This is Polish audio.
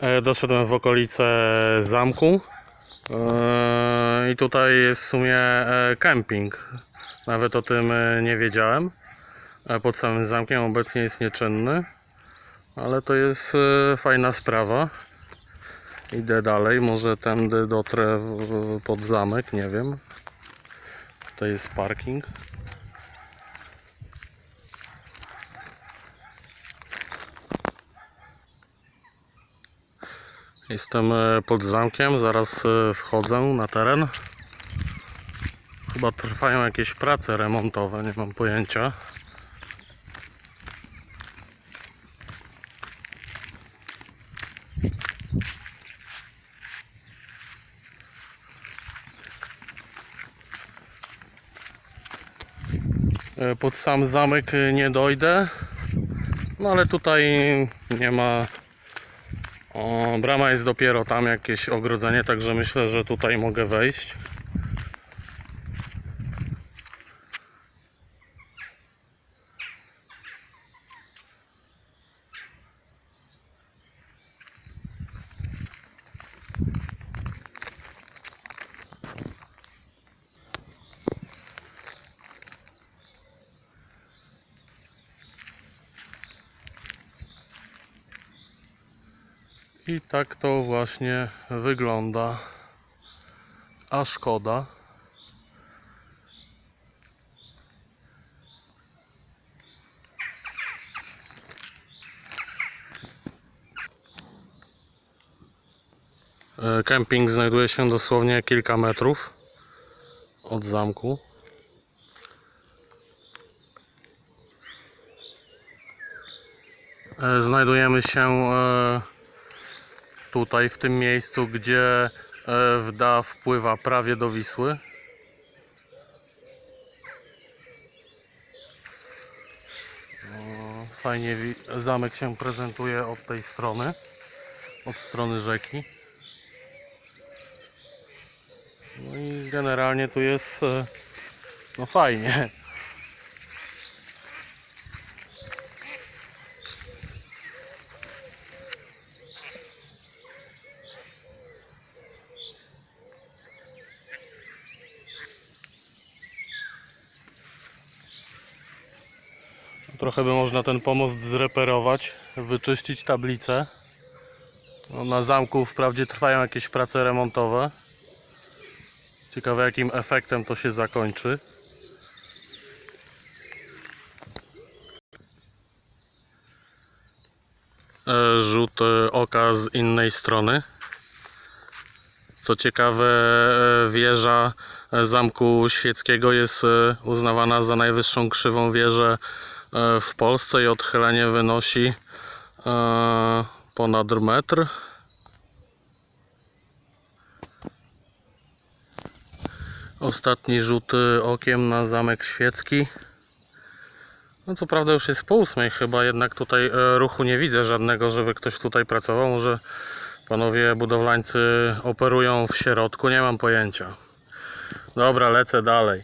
E, Doszedłem w okolice zamku E, i tutaj jest w sumie e, kemping. Nawet o tym nie wiedziałem. Pod samym zamkiem obecnie jest nieczynny, ale to jest fajna sprawa. Idę dalej, może tędy dotrę pod zamek, nie wiem. To jest parking. Jestem e, pod zamkiem, zaraz e, wchodzę na teren. Chyba trwają jakieś prace remontowe, nie mam pojęcia. E, Pod sam zamek nie dojdę, no ale tutaj nie ma brama jest dopiero tam, jakieś ogrodzenie, także myślę, że tutaj mogę wejść. I tak to właśnie wygląda. A szkoda. Kemping znajduje się dosłownie kilka metrów od zamku. E, Znajdujemy się e, tutaj w tym miejscu, gdzie e, Wda wpływa prawie do Wisły. O, Fajnie zamek się prezentuje od tej strony, od strony rzeki. No i generalnie tu jest e, no fajnie. Trochę by można ten pomost zreperować, wyczyścić tablicę. No, na zamku wprawdzie trwają jakieś prace remontowe. Ciekawe jakim efektem to się zakończy. E, Rzut oka z innej strony. Co ciekawe, e, wieża e, Zamku Świeckiego jest uznawana za najwyższą krzywą wieżę w Polsce i odchylenie wynosi e, ponad metr. Ostatni rzut e, okiem na Zamek Świecki. No co prawda już jest po ósmej chyba, jednak tutaj e, ruchu nie widzę żadnego, żeby ktoś tutaj pracował. Może panowie budowlańcy operują w środku, nie mam pojęcia. Dobra, lecę dalej.